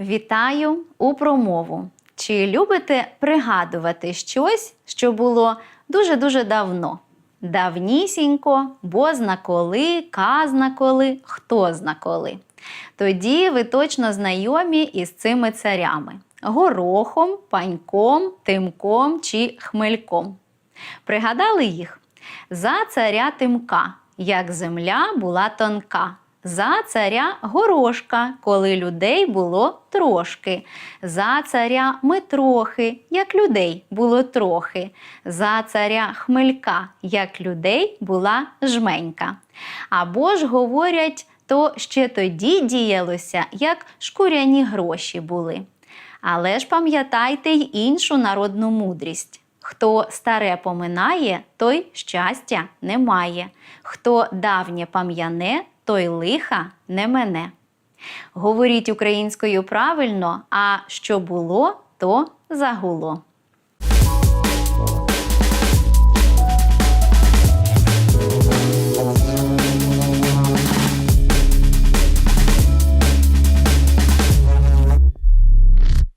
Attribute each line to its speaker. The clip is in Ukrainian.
Speaker 1: Вітаю у промову. Чи любите пригадувати щось, що було дуже-дуже давно? Давнісінько, бо зна коли, казна коли, хто зна коли. Тоді ви точно знайомі із цими царями: горохом, паньком, тимком чи хмельком. Пригадали їх? За царя Тимка, як земля була тонка. За царя горошка, коли людей було трошки. За царя Митрохи, як людей було трохи. За царя Хмелька, як людей була жменька. Або ж говорять, то ще тоді діялося, як шкуряні гроші були. Але ж пам'ятайте й іншу народну мудрість. Хто старе поминає, той щастя не має. Хто давнє пам'яне, той лиха не мене. Говоріть українською правильно, а що було, то загуло.